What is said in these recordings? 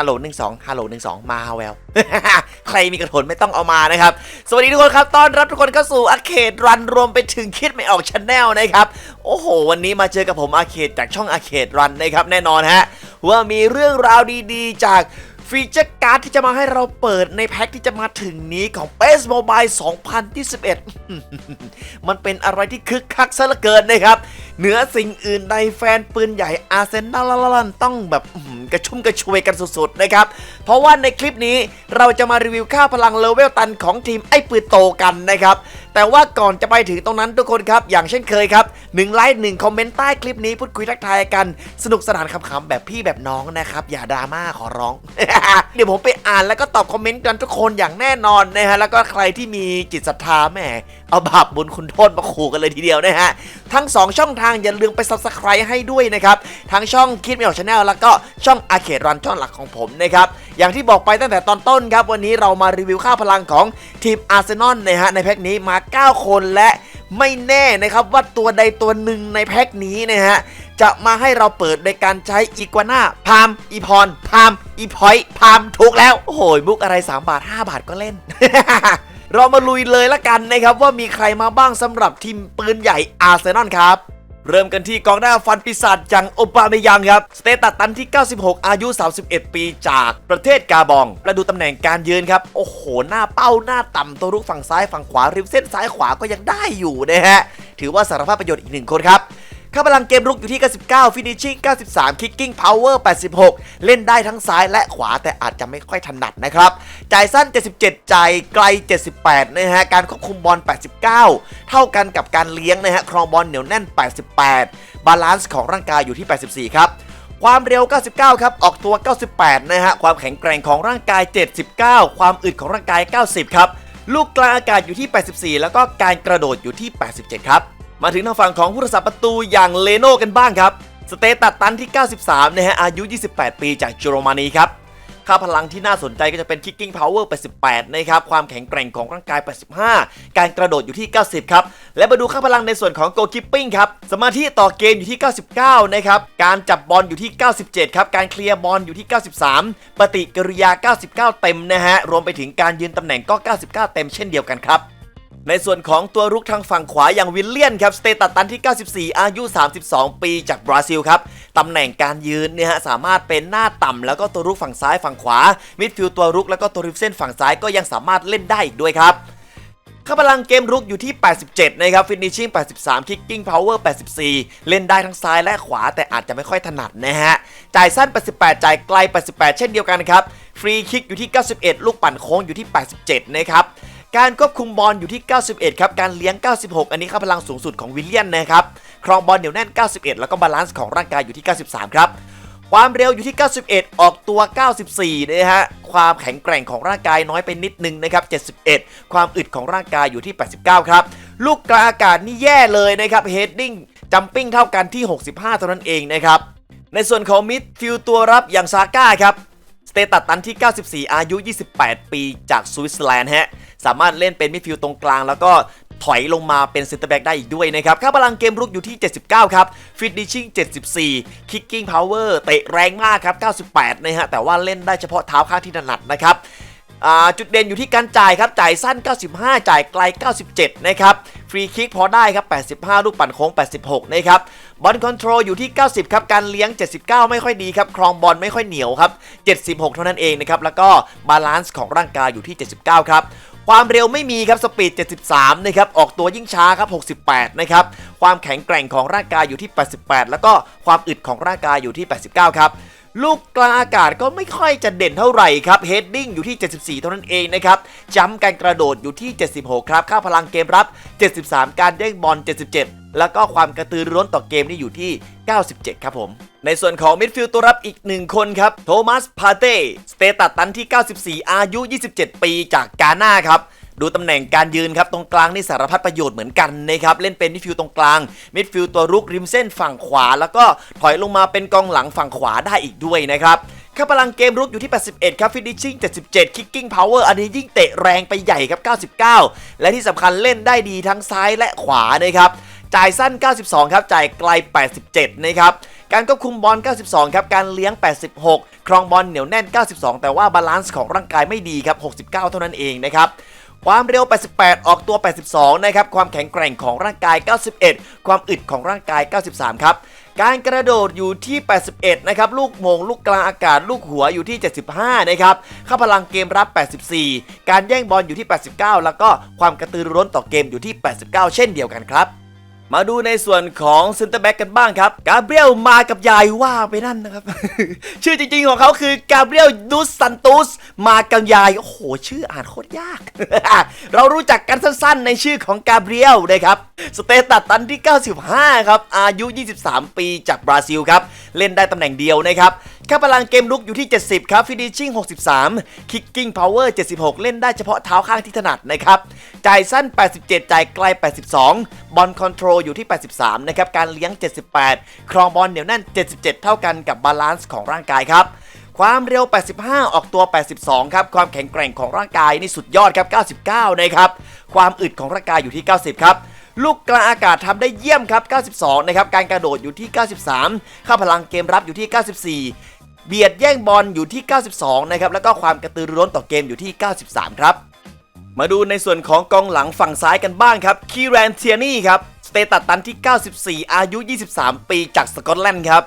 ฮัลโหลหนึ่งสองฮัลโหลหนึ่งสองมาแววใครมีกระโถนไม่ต้องเอามานะครับ สวัสดีทุกคนครับ ต้อนรับทุกคนเข้าสู่อาเคดรันรวมไปถึงคิดไม่ออกชาแนลนะครับ โอ้โห วันนี้มาเจอกับผมอาเคดจากช่องอาเคดรันนะครับแน่นอนฮะว่ามีเรื่องราวดีๆ จากฟีเจอร์การ์ดที่จะมาให้เราเปิดในแพ็คที่จะมาถึงนี้ของ PES Mobile 2021มันเป็นอะไรที่คึกคักซะเหลือเกินนะครับ เหนือสิ่งอื่นใดแฟนปืนใหญ่อาร์เซนอลต้องแบบ กระชุ่มกระชวยกันสุดๆนะครับ เพราะว่าในคลิปนี้เราจะมารีวิวค่าพลังเลเวลตันของทีมไอ้ปืนโตกันนะครับแต่ว่าก่อนจะไปถึงตรงนั้นทุกคนครับ อย่างเช่นเคยครับ1ไลค์1คอมเมนต์ใต้คลิปนี้พูดคุยทักทายกัน สนุกสนานขำๆแบบพี่แบบน้องนะครับ อย่าดราม่าขอร้อง เดี๋ยวผมไปอ่านแล้วก็ตอบคอมเมนต์กันทุกคนอย่างแน่นอนนะฮะแล้วก็ใครที่มีจิตศรัทธาแหมเอาบาปบุญคุณโทษมาขู่กันเลยทีเดียวนะฮะทั้ง 2 ช่องทางอย่าลืมไป subscribe ให้ด้วยนะครับทั้งช่องคิดไม่ออกชาแนลแล้วก็ช่องอาเคดรันช่องหลักของผมนะครับอย่างที่บอกไปตั้งแต่ตอนต้นครับวันนี้เรามารีวิวค่าพลังของทีมอาร์เซนอลนะฮะในแพ็คนี้มา9 คนและไม่แน่นะครับว่าตัวใดตัวหนึ่งในแพ็คนี้นะฮะ จะมาให้เราเปิดในการใช้อีกัวนาพามอีพรพามอีพอยพามถูกแล้ว โอ้โหบุกอะไร 3 บาท 5 บาทก็เล่น เรามาลุยเลยละกันนะครับว่ามีใครมาบ้างสำหรับทีมปืนใหญ่อาร์เซนอลครับ เริ่มกันที่กองหน้าฟันปีศาจอย่างโอบาเมยังครับ สเตตัสตันที่ 96 อายุ 31 ปีจากประเทศกาบองและดูตำแหน่งการยืนครับ โอ้โห หน้าเป้าหน้าต่ำตัวรุกฝั่งซ้ายฝั่งขวาริมเส้นซ้ายขวาก็ยังได้อยู่นะฮะ ถือว่าสารภาพประโยชน์อีกหนึ่งคนครับ ค่าพลังเกมรุกอยู่ที่ 99 finishing 93 kicking power 86 เล่นได้ทั้งซ้ายและขวาแต่อาจจะไม่ค่อยถนัดนะครับ จ่ายสั้น 77 จ่ายไกล 78 นะฮะ การควบคุมบอล 89 เท่ากันกับการเลี้ยงนะฮะ ครองบอลเหนียวแน่น 88 บาลานซ์ของร่างกายอยู่ที่ 84 ครับความเร็ว 99 ครับ ออกตัว 98 นะฮะ ความแข็งแกร่งของร่างกาย 79 ความอึดของร่างกาย 90 ครับ ลูกกลางอากาศอยู่ที่ 84 แล้วก็การกระโดดอยู่ที่ 87 ครับ มาถึงทางฝั่งของผู้รักษาประตูอย่างเลโน่กันบ้างครับ สเตตัสตันที่ 93 นะฮะ อายุ 28 ปีจากเยอรมนีครับ ค่าพลังที่น่าสนใจก็จะเป็น kicking power 88 นะครับ ความแข็งแกร่งของร่างกาย 85 การกระโดดอยู่ที่ 90 ครับ และมาดูค่าพลังในส่วนของ goalkeeping ครับ สมาธิต่อเกมอยู่ที่ 99 นะครับ การจับบอลอยู่ที่ 97 ครับ การเคลียร์บอลอยู่ที่ 93 ปฏิกิริยา 99 เต็มนะฮะ รวมไปถึงการยืนตำแหน่งก็ 99 เต็มเช่นเดียวกันครับ ในส่วนของตัวรุกทางฝั่งขวาอย่างวิลเลียนครับสเตตัสตันที่ 94 อายุ 32 ปีจากบราซิลครับตำแหน่งการยืนเนี่ยฮะสามารถเป็นหน้าต่ำแล้วก็ตัวรุกฝั่งซ้ายฝั่งขวา มิดฟิลด์ตัวรุกแล้วก็ตัวริมเส้นฝั่งซ้ายก็ยังสามารถเล่นได้อีกด้วยครับค่าพลังเกมรุกอยู่ที่ 87 นะครับ finishing 83 kicking power 84 เล่นได้ทั้งซ้ายและขวาแต่อาจจะไม่ค่อยถนัดนะฮะ จ่ายสั้น 88 จ่ายไกล 88 เช่นเดียวกันครับ ฟรีคิกอยู่ที่ 91 ลูกปั่นโค้งอยู่ที่ 87 นะครับ การควบคุมบอลอยู่ที่ 91 ครับ การเลี้ยง 96 อันนี้ค่าพลังสูงสุดของวิลเลียนนะครับ ครองบอลเหนียวแน่น 91 แล้วก็บาลานซ์ของร่างกายอยู่ที่ 93 ครับ ความเร็วอยู่ที่ 91 ออกตัว 94 นะฮะ ความแข็งแกร่งของร่างกายน้อยไปนิดนึงนะครับ 71 ความอึดของร่างกายอยู่ที่ 89 ครับ ลูกกลางอากาศนี่แย่เลยนะครับ เฮดดิ้ง จัมปิ้งเท่ากันที่ 65 เท่านั้นเองนะครับ ในส่วนของมิดฟิลด์ตัวรับอย่างซาก้าครับ สเตตัสตันที่ 94 อายุ 28 ปีจากสวิตเซอร์แลนด์ฮะ สามารถเล่นเป็นมิดฟิลด์ตรงกลาง แล้วก็ถอยลงมาเป็นเซนเตอร์แบ็กได้อีกด้วยนะครับ ค่าพลังเกมรุกอยู่ที่ 79 ครับฟิตดิชิ่ง74 คิกกิ้งพาวเวอร์เตะแรงมากครับ 98 นะฮะ แต่ว่าเล่นได้เฉพาะเท้าข้างที่ถนัดนะครับจุดเด่นอยู่ที่การจ่ายครับ จ่ายสั้น 95 จ่ายไกล 97 นะครับ ฟรีคิกพอได้ครับ 85 ลูกปั่นโค้ง 86 นะครับ บอลคอนโทรลอยู่ที่ 90 ครับ การเลี้ยง 79 ไม่ค่อยดีครับ ครองบอลไม่ค่อยเหนียวครับ 76 เท่านั้นเองนะครับ แล้วก็บาลานซ์ของร่างกายอยู่ที่ 79 ครับ ความเร็วไม่มีครับสปีด 73 นะครับ ออกตัวยิ่งช้าครับ 68 นะครับ ความแข็งแกร่งของร่างกายอยู่ที่ 88 แล้วก็ความอึดของร่างกายอยู่ที่ 89 ครับลูกกลางอากาศก็ไม่ค่อยจะเด่นเท่าไหร่ครับเฮดดิ้งอยู่ที่ 74 เท่านั้นเองนะครับจัมป์การกระโดดอยู่ที่ 76 ครับค่าพลังเกมรับ 73 การเด้งบอล 77 แล้วก็ความกระตือรือร้นต่อเกมนี่อยู่ที่ 97 ครับผม ในส่วนของมิดฟิลด์ตัวรับอีกหนึ่งคนครับ โทมัส พาเต้ สเตตัสตันที่ 94 อายุ 27 ปีจากกาหน่าครับ ดูตำแหน่งการยืนครับ ตรงกลางนี่สารพัดประโยชน์เหมือนกันนะครับ เล่นเป็นมิดฟิลด์ตรงกลาง มิดฟิลด์ตัวรุกริมเส้นฝั่งขวา แล้วก็ถอยลงมาเป็นกองหลังฝั่งขวาได้อีกด้วยนะครับค่าพลังเกมรุกอยู่ที่ 81 ครับฟินิชชิ่ง 77 คิกกิ้งพาวเวอร์ อันนี้ยิ่งเตะแรงไปใหญ่ครับ 99 และที่สำคัญเล่นได้ดีทั้งซ้ายและขวานะครับ จ่ายสั้น 92 ครับ จ่ายไกล 87 นะครับ การควบคุมบอล 92 ครับ การเลี้ยง 86 ครองบอลเหนียวแน่น 92 แต่ว่าบาลานซ์ของร่างกายไม่ดีครับ 69 เท่านั้นเองนะครับความเร็ว 88 ออกตัว 82 นะครับ ความแข็งแกร่งของร่างกาย 91 ความอึดของร่างกาย 93 ครับ การกระโดดอยู่ที่ 81 นะครับ ลูกมง ลูกกลางอากาศ ลูกหัวอยู่ที่ 75 นะครับ ค่าพลังเกมรับ 84 การแย่งบอลอยู่ที่ 89 แล้วก็ความกระตือรือร้นต่อเกมอยู่ที่ 89 เช่นเดียวกันครับ มาดูในส่วนของเซนเตอร์แบ็กกันบ้างครับกาเบรียลมากับยายว่าไปนั่นนะครับ ชื่อจริงๆของเขาคือกาเบรียลดูสซันตุสมากับยาย โอ้โห ชื่ออ่านโคตรยาก เรารู้จักกันสั้นๆ ในชื่อของกาเบรียลนะครับ สเตตัสตันที่ 95 ครับ อายุ 23 ปีจากบราซิลครับ เล่นได้ตำแหน่งเดียวนะครับ ค่าพลังเกมลุกอยู่ที่ 70 ครับฟินิชชิ่ง63 คิกกิ้งพาวเวอร์ 76 เล่นได้เฉพาะเท้าข้างที่ถนัดนะครับ จ่ายสั้น 87 จ่ายไกล 82 บอลคอนโทรลอยู่ที่ 83 นะครับ การเลี้ยง 78 ครองบอลเหนียวแน่น 77 เท่ากันกับบาลานซ์ของร่างกายครับความเร็ว 85 ออกตัว 82 ครับ ความแข็งแกร่งของร่างกายนี่สุดยอดครับ 99 นะครับ ความอึดของร่างกายอยู่ที่ 90 ครับ ลูกกลางอากาศทำได้เยี่ยมครับ 92 นะครับ การกระโดดอยู่ที่ 93 ค่าพลังเกมรับอยู่ที่ 94 เบียดแย่งบอลอยู่ที่ 92 นะครับ แล้วก็ความกระตือรือร้นต่อเกมอยู่ที่ 93 ครับ มาดูในส่วนของกองหลังฝั่งซ้ายกันบ้างครับ คีแรนเทียนี่ครับ สเตตัสตันที่ 94 อายุ 23 ปีจากสกอตแลนด์ครับ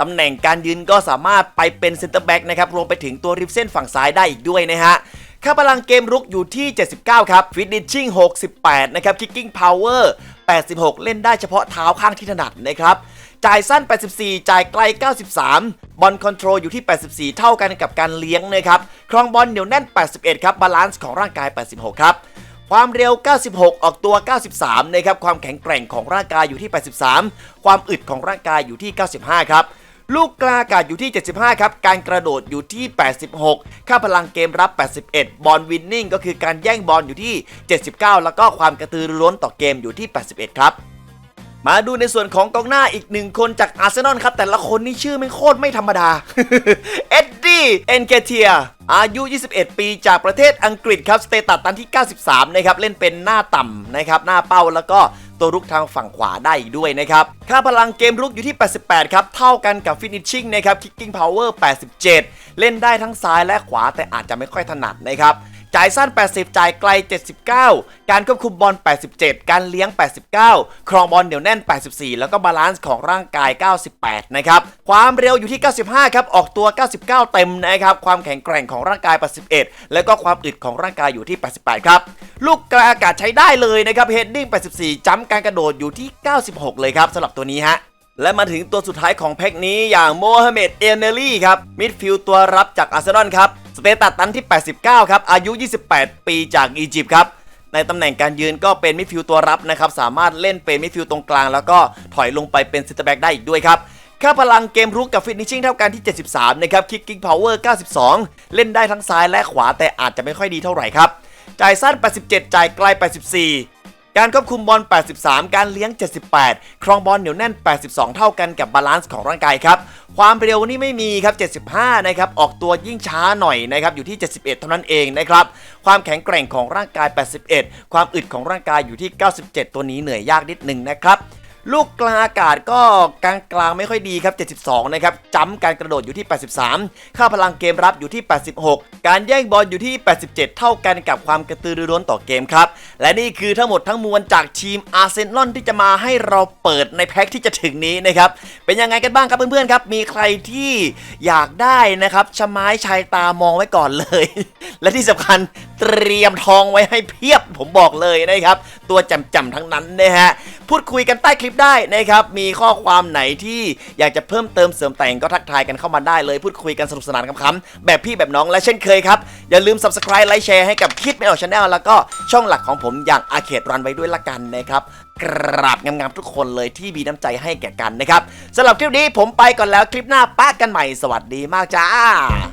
ตำแหน่งการยืนก็สามารถไปเป็นเซนเตอร์แบ็กนะครับ รวมไปถึงตัวริบเส้นฝั่งซ้ายได้อีกด้วยนะฮะค่าพลังเกมรุกอยู่ที่ 79 ครับฟินิชชิ่ง68 นะครับ คิกกิ้งพาวเวอร์ 86 เล่นได้เฉพาะเท้าข้างที่ถนัดนะครับ จ่ายสั้น 84 จ่ายไกล 93 บอลคอนโทรลอยู่ที่ 84 เท่ากันกับการเลี้ยงนะครับ ครองบอลเหนียวแน่น 81 ครับ บาลานซ์ของร่างกาย 86 ครับ ความเร็ว 96 ออกตัว 93 นะครับ ความแข็งแกร่งของร่างกายอยู่ที่ 83 ความอึดของร่างกายอยู่ที่ 95 ครับลูกกลางอากาศอยู่ที่ 75 ครับ การกระโดดอยู่ที่ 86 ค่าพลังเกมรับ 81 บอลวินนิ่งก็คือการแย่งบอลอยู่ที่ 79 แล้วก็ความกระตือรือร้นต่อเกมอยู่ที่ 81 ครับ มาดูในส่วนของกองหน้าอีกหนึ่งคนจากอาร์เซนอลครับ แต่ละคนนี่ชื่อไม่โคตรไม่ธรรมดา เอ็ดดี้เอนเกเทียอายุ 21 ปีจากประเทศอังกฤษครับ สเตตัสตันที่ 93 นะครับ เล่นเป็นหน้าต่ำนะครับ หน้าเป้าแล้วก็ตัวรุกทางฝั่งขวาได้อีกด้วยนะครับ ค่าพลังเกมรุกอยู่ที่ 88 ครับ เท่ากันกับฟินิชชิ่งนะครับ คิกกิ้งพาวเวอร์ 87 เล่นได้ทั้งซ้ายและขวาแต่อาจจะไม่ค่อยถนัดนะครับ จ่ายสั้น 80 จ่ายไกล 79 การควบคุมบอล 87 การเลี้ยง 89 ครองบอลเหนียวแน่น 84 แล้วก็บาลานซ์ของร่างกาย 98 นะครับ ความเร็วอยู่ที่ 95 ครับ ออกตัว 99 เต็มนะครับ ความแข็งแกร่งของร่างกาย 81 แล้วก็ความอึดของร่างกายอยู่ที่ 88 ครับ ลูกกระอากาศใช้ได้เลยนะครับ เฮดดิ้ง 84จัมป์การกระโดดอยู่ที่ 96 เลยครับสำหรับตัวนี้ฮะและมาถึงตัวสุดท้ายของแพ็กนี้อย่างโมฮัมเหม็ดเอเนลี่ครับมิดฟิลด์ตัวรับจากอาร์เซนอลครับ สเตตัสตันที่ 89 ครับ อายุ 28 ปีจากอียิปต์ครับ ในตำแหน่งการยืนก็เป็นมิดฟิลด์ตัวรับนะครับ สามารถเล่นเป็นมิดฟิลด์ตรงกลาง แล้วก็ถอยลงไปเป็นเซนเตอร์แบ็กได้อีกด้วยครับ ค่าพลังเกมรุกกับฟินิชชิ่งเท่ากันที่ 73 นะครับ คิกกิ้งพาวเวอร์ 92 เล่นได้ทั้งซ้ายและขวาแต่อาจจะไม่ค่อยดีเท่าไหร่ครับ จ่ายสั้น 87 จ่ายไกล 84 การควบคุมบอล 83 การเลี้ยง 78 ครองบอลเหนียวแน่น 82 เท่ากันกับบาลานซ์ของร่างกายครับ ความเร็วนี่ไม่มีครับ 75 นะครับ ออกตัวยิ่งช้าหน่อยนะครับ อยู่ที่ 71 เท่านั้นเองนะครับ ความแข็งแกร่งของร่างกาย 81 ความอึดของร่างกายอยู่ที่ 97 ตัวนี้เหนื่อยยากนิดหนึ่งนะครับ ลูกกลางอากาศก็กลางกลางๆไม่ค่อยดีครับ 72 นะครับจัมป์การกระโดดอยู่ที่ 83 ค่าพลังเกมรับอยู่ที่ 86 การแย่งบอลอยู่ที่ 87 เท่ากันกับความกระตือรือร้นต่อเกมครับ และนี่คือทั้งหมดทั้งมวลจากทีมอาร์เซนอลที่จะมาให้เราเปิดในแพ็คที่จะถึงนี้นะครับ เป็นยังไงกันบ้างครับเพื่อนๆครับ มีใครที่อยากได้นะครับชะไม้ชายตามองไว้ก่อนเลย และที่สำคัญ เตรียมทองไว้ให้เพียบผมบอกเลยนะครับ ตัวจำๆทั้งนั้นนะฮะพูดคุยกันใต้คลิปได้นะครับ มีข้อความไหนที่อยากจะเพิ่มเติมเสริมแต่งก็ทักทายกันเข้ามาได้เลย พูดคุยกันสนุกสนานขำๆแบบพี่แบบน้องและเช่นเคยครับ อย่าลืม subscribe ไลค์แชร์ให้กับคิดไม่ออกชาแนลแล้วก็ช่องหลักของผมอย่างอาเขตรันไว้ด้วยละกันนะครับกราบงามๆทุกคนเลยที่มีน้ำใจให้แก่กันนะครับสำหรับคลิปนี้ผมไปก่อนแล้วคลิปหน้าป้ากันใหม่สวัสดีมากจ้า